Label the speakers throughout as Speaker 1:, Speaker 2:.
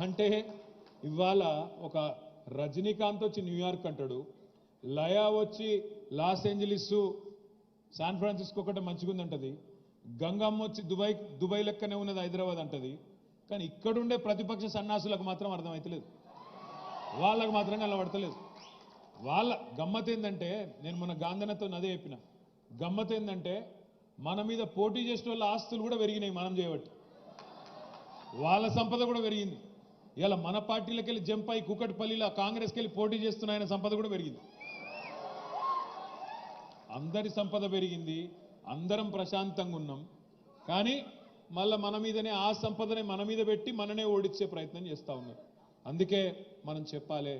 Speaker 1: అంటే ఇవాళ ఒక రజనీకాంత్ వచ్చి న్యూయార్క్ అంటాడు. లయా వచ్చి లాస్ ఏంజలీస్ శాన్ ఫ్రాన్సిస్కో ఒకటి మంచిగుందంటది. గంగమ్మ వచ్చి దుబాయ్ దుబాయ్ లెక్కనే ఉన్నది హైదరాబాద్ అంటది. కానీ ఇక్కడుండే ప్రతిపక్ష సన్నాసులకు మాత్రం అర్థమవుతలేదు వాళ్ళకు మాత్రం కనబడతలేదు. వాళ్ళ గమ్మత్ ఏంటంటే నేను మన గాంధనతో అదే చెప్పిన. గమ్మత్ ఏంటంటే మన మీద పోటీ చేసిన వాళ్ళ ఆస్తులు కూడా పెరిగినాయి మనం చేయబట్టి. వాళ్ళ సంపద కూడా పెరిగింది. ఇలా మన పార్టీలకు వెళ్ళి జంప్ అయి కుకట్పల్లిలో కాంగ్రెస్కి వెళ్ళి పోటీ చేస్తున్న ఆయన సంపద కూడా పెరిగింది. అందరి సంపద పెరిగింది అందరం ప్రశాంతంగా ఉన్నాం. కానీ మళ్ళీ మన మీదనే ఆ సంపదనే మన మీద పెట్టి మననే ఓడించే ప్రయత్నం చేస్తూ ఉన్నారు. అందుకే మనం చెప్పాలి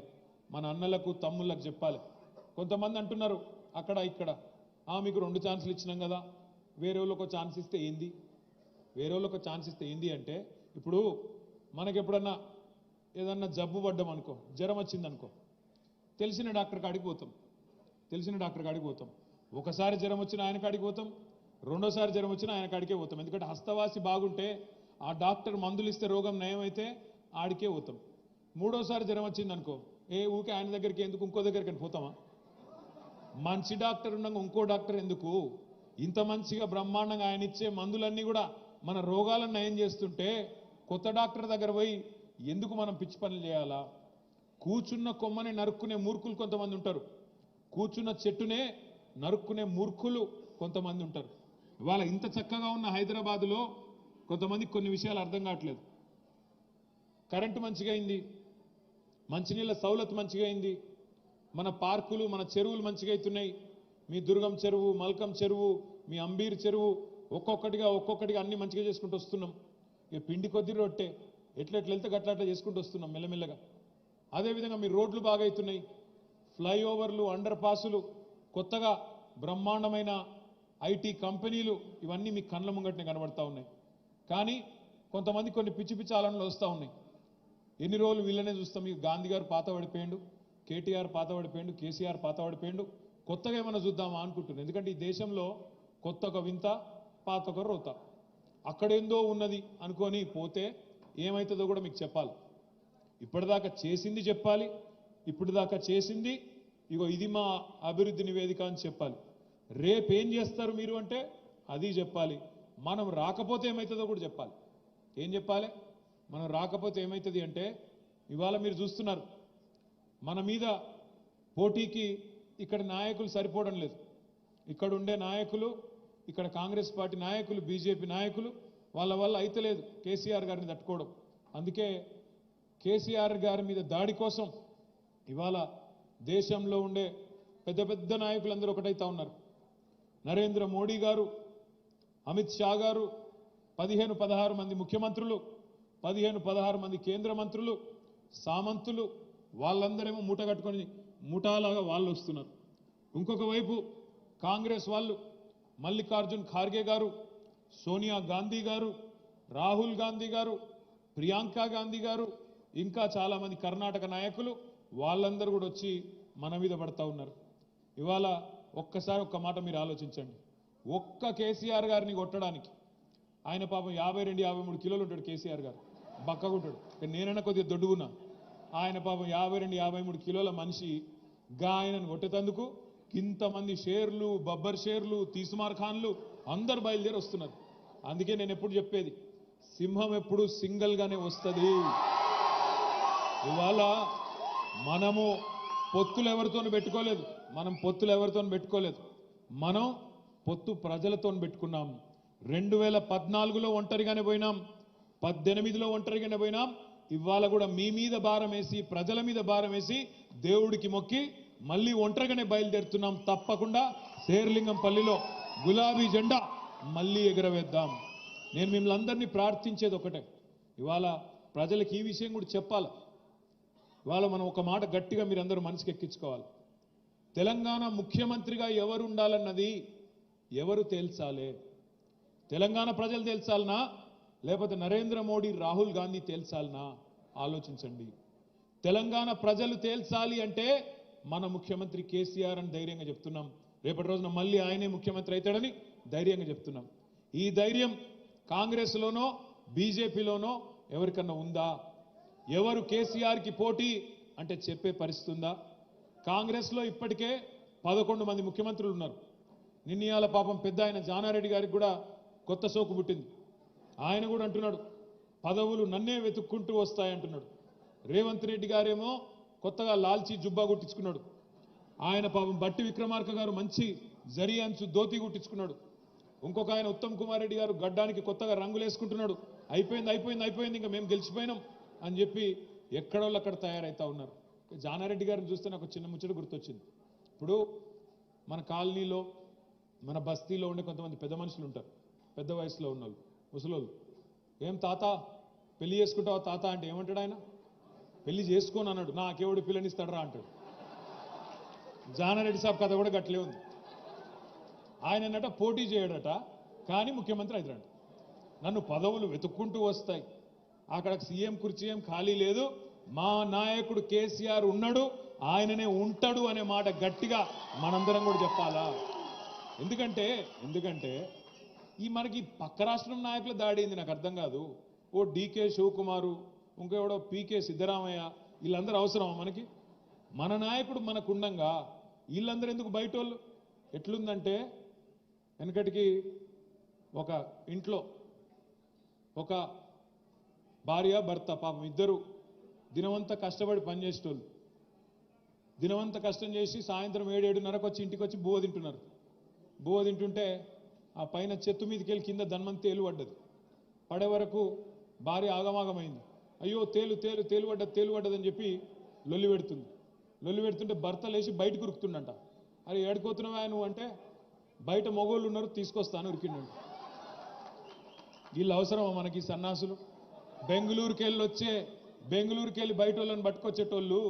Speaker 1: మన అన్నలకు తమ్ముళ్ళకు చెప్పాలి. కొంతమంది అంటున్నారు అక్కడ ఇక్కడ. ఆ మీకు రెండు ఛాన్సులు ఇచ్చినాం కదా వేరే వాళ్ళకు ఛాన్స్ ఇస్తే ఏంది? వేరే వాళ్ళకు ఛాన్స్ ఇస్తే ఏంది అంటే ఇప్పుడు మనకి ఎప్పుడన్నా ఏదన్నా జబ్బు పడ్డాం అనుకో జ్వరం వచ్చింది అనుకో తెలిసిన డాక్టర్ కాడికి పోతాం. తెలిసిన డాక్టర్ కాడికి పోతాం. ఒకసారి జ్వరం వచ్చిన ఆయన కాడికి పోతాం రెండోసారి జ్వరం వచ్చిన ఆయన కాడికే పోతాం. ఎందుకంటే హస్తవాసి బాగుంటే ఆ డాక్టర్ మందులు ఇస్తే రోగం నయమైతే ఆడికే పోతాం. మూడోసారి జ్వరం వచ్చింది అనుకో ఏ ఊకే ఆయన దగ్గరికి ఎందుకు ఇంకో దగ్గరికి పోతామా? మంచి డాక్టర్ ఉండగా ఇంకో డాక్టర్ ఎందుకు? ఇంత మంచిగా బ్రహ్మాండంగా ఆయన ఇచ్చే మందులన్నీ కూడా మన రోగాలను నయం చేస్తుంటే కొత్త డాక్టర్ దగ్గర పోయి ఎందుకు మనం పిచ్చి పనులు చేయాలా? కూర్చున్న కొమ్మని నరుక్కునే మూర్ఖులు కొంతమంది ఉంటారు. కూర్చున్న చెట్టునే నరుక్కునే మూర్ఖులు కొంతమంది ఉంటారు. ఇవాళ ఇంత చక్కగా ఉన్న హైదరాబాదులో కొంతమందికి కొన్ని విషయాలు అర్థం కావట్లేదు. కరెంటు మంచిగా అయింది. మంచినీళ్ళ సౌలత్ మంచిగా అయింది. మన పార్కులు మన చెరువులు మంచిగా అవుతున్నాయి. మీ దుర్గం చెరువు మల్కం చెరువు మీ అంబీర్ చెరువు ఒక్కొక్కటిగా ఒక్కొక్కటిగా అన్ని మంచిగా చేసుకుంటూ వస్తున్నాం. ఇక పిండి కొద్ది రొట్టె. ఎట్లెట్లు వెళ్తే గట్లా అట్లా చేసుకుంటూ వస్తున్నాం మెల్లమెల్లగా. అదేవిధంగా మీ రోడ్లు బాగా అవుతున్నాయి. ఫ్లైఓవర్లు అండర్ పాసులు కొత్తగా బ్రహ్మాండమైన ఐటీ కంపెనీలు ఇవన్నీ మీ కళ్ళ ముంగట్నే కనబడతా ఉన్నాయి. కానీ కొంతమంది కొన్ని పిచ్చి పిచ్చి ఆలనలు వస్తూ ఉన్నాయి. ఎన్ని రోజులు వీళ్ళనే చూస్తాం? మీకు గాంధీ గారు పాత పడిపోయిండు కేటీఆర్ పాత పడిపోయిండు కేసీఆర్ పాత పడిపోయిండు. కొత్తగా ఏమైనా చూద్దామా అనుకుంటున్నాను ఎందుకంటే ఈ దేశంలో కొత్త ఒక వింత పాత ఒక రోత. అక్కడేందో ఉన్నది అనుకొని పోతే ఏమవుతుందో కూడా మీకు చెప్పాలి. ఇప్పటిదాకా చేసింది చెప్పాలి ఇప్పటిదాకా చేసింది ఇగో ఇది మా అభివృద్ధి నివేదిక అని చెప్పాలి. రేపేం చేస్తారు మీరు అంటే అది చెప్పాలి. మనం రాకపోతే ఏమవుతుందో కూడా చెప్పాలి. ఏం చెప్పాలి? మనం రాకపోతే ఏమవుతుంది అంటే ఇవాళ మీరు చూస్తున్నారు మన మీద పోటీకి ఇక్కడ నాయకులు సరిపోవడం లేదు. ఇక్కడ ఉండే నాయకులు ఇక్కడ కాంగ్రెస్ పార్టీ నాయకులు బీజేపీ నాయకులు వాళ్ళ వల్ల అయితలేదు కేసీఆర్ గారిని తట్టుకోవడం. అందుకే కేసీఆర్ గారి మీద దాడి కోసం ఇవాళ దేశంలో ఉండే పెద్ద పెద్ద నాయకులందరూ ఒకటైతా ఉన్నారు. నరేంద్ర మోడీ గారు అమిత్ షా గారు పదిహేను పదహారు మంది ముఖ్యమంత్రులు పదిహేను పదహారు మంది కేంద్ర మంత్రులు సామంతులు వాళ్ళందరేమో మూట కట్టుకొని ముఠాలాగా వాళ్ళు వస్తున్నారు. ఇంకొక వైపు కాంగ్రెస్ వాళ్ళు మల్లికార్జున్ ఖార్గే గారు సోనియా గాంధీ గారు రాహుల్ గాంధీ గారు ప్రియాంక గాంధీ గారు ఇంకా చాలామంది కర్ణాటక నాయకులు వాళ్ళందరూ కూడా వచ్చి మన మీద పడతా ఉన్నారు. ఇవాళ ఒక్కసారి ఒక్క మాట మీరు ఆలోచించండి. ఒక్క కేసీఆర్ గారిని కొట్టడానికి ఆయన పాపం యాభై రెండు యాభై మూడు కిలోలు ఉంటాడు కేసీఆర్ గారు. బక్కగుంటాడు కానీ నేనైనా కొద్దిగా దొడ్డుగున్నా. ఆయన పాపం యాభై రెండు యాభై మూడు కిలోల మనిషి గా ఆయనను కొట్టేటందుకు ఇంతమంది షేర్లు బబ్బర్ షేర్లు తీసుమార్ ఖాన్లు అందరు బయలుదేరి వస్తున్నారు అందుకే నేను ఎప్పుడు చెప్పేది సింహం ఎప్పుడు సింగిల్ గానే వస్తుంది. ఇవాళ మనము పొత్తులు ఎవరితో పెట్టుకోలేదు మనం పొత్తులు ఎవరితో పెట్టుకోలేదు. మనం పొత్తు ప్రజలతో పెట్టుకున్నాం. రెండు వేల పద్నాలుగులో ఒంటరిగానే పోయినాం పద్దెనిమిదిలో ఒంటరిగానే పోయినాం. ఇవాళ కూడా మీ మీద భారం వేసి ప్రజల మీద భారం వేసి దేవుడికి మొక్కి మళ్ళీ ఒంటరిగానే బయలుదేరుతున్నాం తప్పకుండా. శేర్లింగం పల్లిలో గులాబీ జెండా మళ్ళీ ఎగరవేద్దాం. నేను మిమ్మల్ని అందరినీ ప్రార్థించేది ఒకటే. ఇవాళ ప్రజలకు ఈ విషయం కూడా చెప్పాలి. ఇవాళ మనం ఒక మాట గట్టిగా మీరందరూ మనసుకి ఎక్కించుకోవాలి. తెలంగాణ ముఖ్యమంత్రిగా ఎవరు ఉండాలన్నది ఎవరు తేల్చాలే? తెలంగాణ ప్రజలు తేల్చాలనా? లేకపోతే నరేంద్ర మోడీ రాహుల్ గాంధీ తేల్చాలనా? ఆలోచించండి. తెలంగాణ ప్రజలు తేల్చాలి అంటే మన ముఖ్యమంత్రి కేసీఆర్ అని ధైర్యంగా చెప్తున్నాం. రేపటి రోజున మళ్ళీ ఆయనే ముఖ్యమంత్రి అవుతాడని ధైర్యంగా చెప్తున్నాం. ఈ ధైర్యం కాంగ్రెస్లోనో బీజేపీలోనో ఎవరికన్నా ఉందా? ఎవరు కేసీఆర్కి పోటీ అంటే చెప్పే పరిస్థితి ఉందా? కాంగ్రెస్లో ఇప్పటికే పదకొండు మంది ముఖ్యమంత్రులు ఉన్నారు. నిన్నయాల పాపం పెద్ద ఆయన జానారెడ్డి గారికి కూడా కొత్త సోకు పుట్టింది. ఆయన కూడా అంటున్నాడు పదవులు నన్నే వెతుక్కుంటూ వస్తాయంటున్నాడు. రేవంత్ రెడ్డి గారేమో కొత్తగా లాల్చి జుబ్బా కుట్టించుకున్నాడు. ఆయన పాపం బట్టి విక్రమార్క గారు మంచి జరి అంచు ధోతి కుట్టించుకున్నాడు. ఇంకొక ఆయన ఉత్తమ్ కుమార్ రెడ్డి గారు గడ్డానికి కొత్తగా రంగులు వేసుకుంటున్నాడు. అయిపోయింది అయిపోయింది అయిపోయింది ఇంకా మేము గెలిచిపోయినాం అని చెప్పి ఎక్కడోళ్ళు అక్కడ తయారవుతా ఉన్నారు. జానారెడ్డి గారిని చూస్తే నాకు చిన్న ముచ్చట గుర్తొచ్చింది. ఇప్పుడు మన కాలనీలో మన బస్తీలో ఉండే కొంతమంది పెద్ద మనుషులు ఉంటారు. పెద్ద వయసులో ఉన్నోళ్ళు ముసలోళ్ళు. ఏం తాత పెళ్ళి చేసుకుంటావా తాత? అంటే ఏమంటాడు ఆయన? పెళ్ళి చేసుకోను అన్నాడు. నాకెవడు పిల్లనిస్తాడరా అంటాడు. జానారెడ్డి సాబ్ కథ కూడా గట్లే ఉంది. ఆయననట పోటీ చేయడట కానీ ముఖ్యమంత్రి అవుతాడు నన్ను పదవులు వెతుక్కుంటూ వస్తాయి. అక్కడ సీఎం కుర్చీ ఏం ఖాళీ లేదు. మా నాయకుడు కేసీఆర్ ఉన్నాడు ఆయననే ఉంటాడు అనే మాట గట్టిగా మనందరం కూడా చెప్పాలా? ఎందుకంటే ఎందుకంటే ఈ మనకి పక్క రాష్ట్రం నాయకుల దాడి అయింది నాకు అర్థం కాదు. ఓ డీకే శివకుమారు ఇంకెవడో పీకే సిద్ధరామయ్య వీళ్ళందరూ అవసరమా మనకి? మన నాయకుడు మనకుండంగా వీళ్ళందరూ ఎందుకు బయట వాళ్ళు ఎట్లుందంటే వెనకటికి ఒక ఇంట్లో ఒక భార్య భర్త పాపం ఇద్దరు దినవంతా కష్టపడి పనిచేసేటోళ్ళు. దినవంతా కష్టం చేసి సాయంత్రం ఏడు వచ్చి ఇంటికి వచ్చి బువ్వ తింటున్నారు. బువ్వ తింటుంటే ఆ పైన చెట్టు మీదకి వెళ్ళి కింద ధన్మంతి తేలు పడ్డది. పడే వరకు భార్య ఆగమాగమైంది. అయ్యో తేలు తేలు తేలు పడ్డది తేలు పడ్డదని చెప్పి లొల్లి పెడుతుంది. లొల్లి పెడుతుంటే భర్త లేచి బయటకు ఉరుకుతుండంట. అరే ఏడుకోతున్నావా నువ్వు? అంటే బయట మొగోళ్ళు ఉన్నారు తీసుకొస్తాను ఉరికిండు వీళ్ళు అవసరమా మనకి సన్నాసులు? బెంగళూరుకి వెళ్ళి వచ్చే బెంగళూరుకి వెళ్ళి బయట వాళ్ళని పట్టుకొచ్చేటోళ్ళు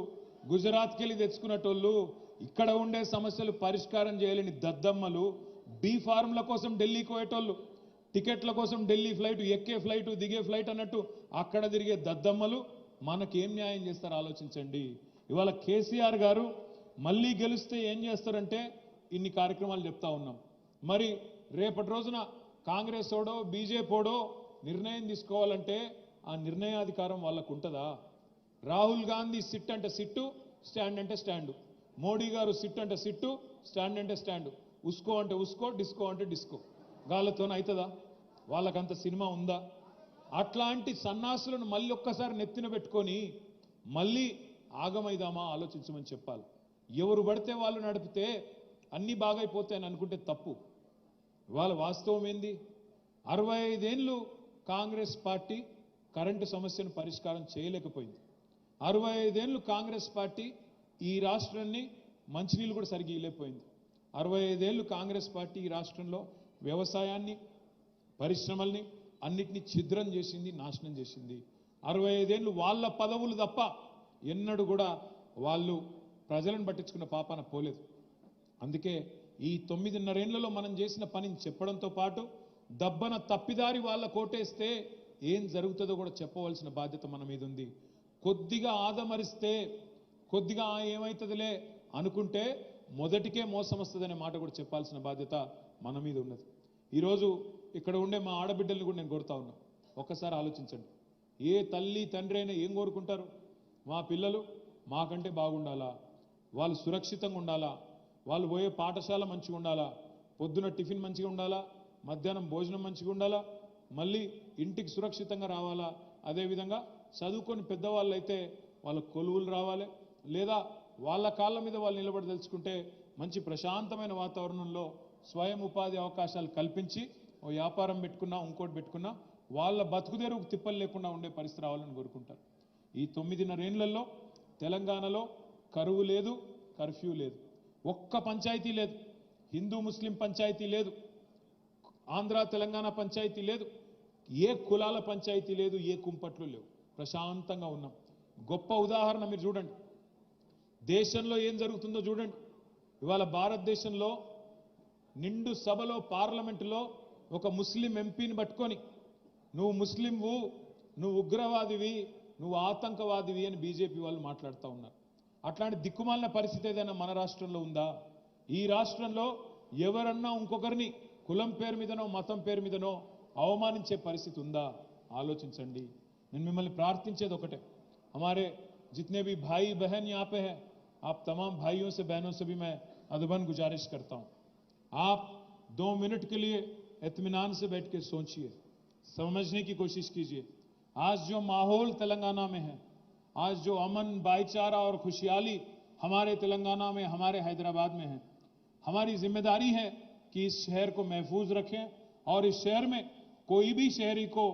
Speaker 1: గుజరాత్కి వెళ్ళి తెచ్చుకునేటోళ్ళు ఇక్కడ ఉండే సమస్యలు పరిష్కారం చేయలేని దద్దమ్మలు బీ ఫార్మ్ల కోసం ఢిల్లీకి పోయేటోళ్ళు టికెట్ల కోసం ఢిల్లీ ఫ్లైట్ ఎక్కే ఫ్లైట్ దిగే ఫ్లైట్ అన్నట్టు అక్కడ తిరిగే దద్దమ్మలు మనకేం న్యాయం చేస్తారు? ఆలోచించండి. ఇవాళ కేసీఆర్ గారు మళ్ళీ గెలిస్తే ఏం చేస్తారంటే ఇన్ని కార్యక్రమాలు చెప్తా ఉన్నాం. మరి రేపటి రోజున కాంగ్రెస్ ఓడో బీజేపీడో నిర్ణయం తీసుకోవాలంటే ఆ నిర్ణయాధికారం వాళ్ళకు ఉంటుందా? రాహుల్ గాంధీ సిట్ అంటే సిట్టు స్టాండ్ అంటే స్టాండు. మోడీ గారు సిట్ అంటే సిట్టు స్టాండ్ అంటే స్టాండు. ఉస్కో అంటే ఉస్కో డిస్కో అంటే డిస్కో. గాళ్ళతోనే అవుతుందా వాళ్ళకంత సినిమా ఉందా? అట్లాంటి సన్నాసులను మళ్ళీ ఒక్కసారి నెత్తిన పెట్టుకొని మళ్ళీ ఆగమైదామా ఆలోచించమని చెప్పాలి. ఎవరు పడితే వాళ్ళు నడిపితే అన్నీ బాగైపోతాయని అనుకుంటే తప్పు. ఇవాళ వాస్తవం ఏంది? అరవై ఐదేళ్ళు కాంగ్రెస్ పార్టీ కరెంటు సమస్యను పరిష్కారం చేయలేకపోయింది. అరవై ఐదేళ్ళు కాంగ్రెస్ పార్టీ ఈ రాష్ట్రాన్ని మంచినీళ్ళు కూడా సరిగ్గా ఇవ్వలేకపోయింది. అరవై ఐదేళ్ళు కాంగ్రెస్ పార్టీ ఈ రాష్ట్రంలో వ్యవసాయాన్ని పరిశ్రమల్ని అన్నిటినీ ఛిద్రం చేసింది నాశనం చేసింది. అరవై ఐదేళ్ళు వాళ్ళ పదవులు తప్ప ఎన్నడూ కూడా వాళ్ళు ప్రజలను పట్టించుకున్న పాపాన పోలేదు. అందుకే ఈ తొమ్మిదిన్నరేళ్ళలో మనం చేసిన పనిని చెప్పడంతో పాటు దబ్బన తప్పిదారి వాళ్ళ కోటేస్తే ఏం జరుగుతుందో కూడా చెప్పవలసిన బాధ్యత మన మీద ఉంది. కొద్దిగా ఆదమరిస్తే కొద్దిగా ఏమవుతుందిలే అనుకుంటే మొదటికే మోసం వస్తుందనే మాట కూడా చెప్పాల్సిన బాధ్యత మన మీద ఉన్నది. ఈరోజు ఇక్కడ ఉండే మా ఆడబిడ్డల్ని కూడా నేను కోరుతా ఉన్నా. ఒక్కసారి ఆలోచించండి. ఏ తల్లి తండ్రి అయినా ఏం కోరుకుంటారు? మా పిల్లలు మాకంటే బాగుండాలా? వాళ్ళు సురక్షితంగా ఉండాలా? వాళ్ళు పోయే పాఠశాల మంచిగా ఉండాలా? పొద్దున టిఫిన్ మంచిగా ఉండాలా? మధ్యాహ్నం భోజనం మంచిగా ఉండాలా? మళ్ళీ ఇంటికి సురక్షితంగా రావాలా? అదేవిధంగా చదువుకొని పెద్దవాళ్ళు అయితే వాళ్ళ కొలువులు రావాలి. లేదా వాళ్ళ కాళ్ళ మీద వాళ్ళు నిలబడి తెలుసుకుంటే మంచి ప్రశాంతమైన వాతావరణంలో స్వయం ఉపాధి అవకాశాలు కల్పించి ఓ వ్యాపారం పెట్టుకున్నా ఇంకోటి పెట్టుకున్నా వాళ్ళ బతుకుదేరుకు తిప్పలు లేకుండా ఉండే పరిస్థితి రావాలని కోరుకుంటారు. ఈ తొమ్మిదిన్నరేళ్ళలో తెలంగాణలో కరువు లేదు కర్ఫ్యూ లేదు. ఒక్క పంచాయతీ లేదు. హిందూ ముస్లిం పంచాయతీ లేదు. ఆంధ్ర తెలంగాణ పంచాయతీ లేదు. ఏ కులాల పంచాయతీ లేదు ఏ కుంపట్లు లేవు. ప్రశాంతంగా ఉన్నాం. గొప్ప ఉదాహరణ మీరు చూడండి. దేశంలో ఏం జరుగుతుందో చూడండి. ఇవాళ భారతదేశంలో నిండు సభలో పార్లమెంటులో ఒక ముస్లిం ఎంపీని పట్టుకొని నువ్వు ముస్లింవు నువ్వు ఉగ్రవాదివి నువ్వు ఆతంకవాదివి అని బీజేపీ వాళ్ళు మాట్లాడుతూ ఉన్నారు అట్లాంటి దిక్కుమాలిన పరిస్థితి ఏదైనా మన రాష్ట్రంలో ఉందా ఈ రాష్ట్రంలో ఎవరన్నా ఇంకొకరిని కులం పేరు మీదనో మతం పేరు మీదనో అవమానించే పరిస్థితి ఉందా ఆలోచించండి నేను మిమ్మల్ని ప్రార్థించేది ఒకటే हमारे जितने भी भाई बहन यहाँ पे हैं आप तमाम भाइयों से बहनों से भी मैं अदबन गुजारिश करता हूं आप दो मिनट के लिए इत्मीनान से बैठ के सोचिए समझने की कोशिश कीजिए आज जो माहौल तेलंगाना में है आज जो अमन भाईचारा और खुशहाली हमारे तेलंगाना में हमारे हैदराबाद में है हमारी जिम्मेदारी है कि इस शहर को महफूज रखें और इस शहर में कोई भी शहरी को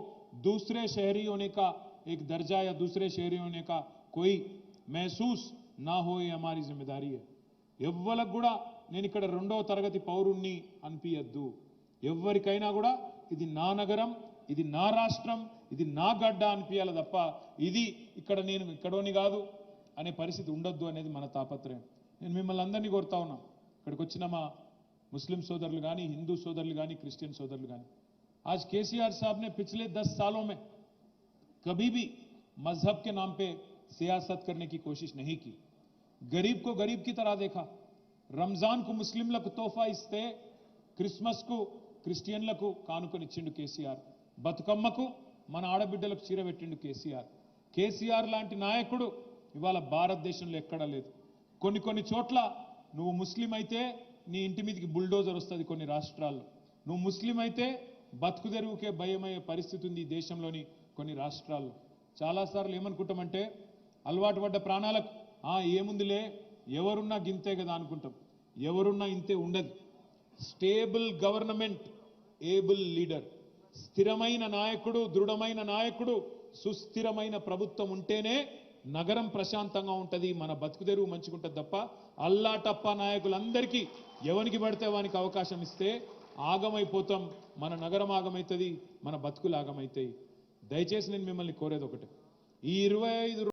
Speaker 1: दूसरे शहरी होने का एक दर्जा या दूसरे शहरी होने का कोई महसूस ना हो ये हमारी जिम्मेदारी है ఎవ్వలకు కూడా నేను ఇక్కడ రెండవ తరగతి పౌరుణ్ణి అనిపించద్దు ఎవరికైనా కూడా ఇది నా నగరం ఇది నా రాష్ట్రం ఇది నా గడ్డ అనిపించాలి తప్ప ఇది ఇక్కడ నేను ఇక్కడోని కాదు అనే పరిస్థితి ఉండొద్దు అనేది మన తాపత్రయం. నేను మిమ్మల్ని అందరినీ కోరుతా ఉన్నా. ఇక్కడికి వచ్చిన మా मुस्लिम सोदर लगानी हिंदू सोदर लगानी क्रिश्चियन सोदर लगानी आज केसीआर साहब ने पिछले दस सालों में कभी भी मज़हब के नाम पे सियासत करने की कोशिश नहीं की गरीब को गरीब की तरह देखा रमज़ान को मुस्लिम लक तोहफा इस्ते क्रिसमस को क्रिस्टियन లకు కానుకనిచ్చిండు కేసీఆర్. బతుకమ్మకు మన ఆడబిడ్డలకు చీర పెట్టిండు కేసీఆర్. కేసీఆర్ లాంటి నాయకుడు ఇవాళ భారతదేశంలో ఎక్కడా లేదు. కొన్ని కొన్ని చోట్ల నువ్వు ముస్లిం అయితే నీ ఇంటి మీదకి బుల్డోజర్ వస్తుంది కొన్ని రాష్ట్రాల్లో. నువ్వు ముస్లిం అయితే బతుకుతెరువుకే భయమయ్యే పరిస్థితి ఉంది ఈ దేశంలోని కొన్ని రాష్ట్రాల్లో. చాలాసార్లు ఏమనుకుంటామంటే అలవాటు పడ్డ ప్రాణాలకు ఆ ఏముందిలే ఎవరున్నా గింతే కదా అనుకుంటాం. ఎవరున్నా ఇంతే ఉండదు. Stable government able leader. స్థిరమైన నాయకుడు దృఢమైన నాయకుడు సుస్థిరమైన ప్రభుత్వం ఉంటేనే నగరం ప్రశాంతంగా ఉంటది. మన బతుకుదెరువు మంచిగుంటది తప్ప అల్లాటప్ప నాయకులందరికీ ఎవరికి పడితే వానికి అవకాశం ఇస్తే ఆగమైపోతాం. మన నగరం ఆగమవుతుంది మన బతుకులు ఆగమవుతాయి దయచేసి నేను మిమ్మల్ని కోరేది ఒకటి. ఈ ఇరవై ఐదు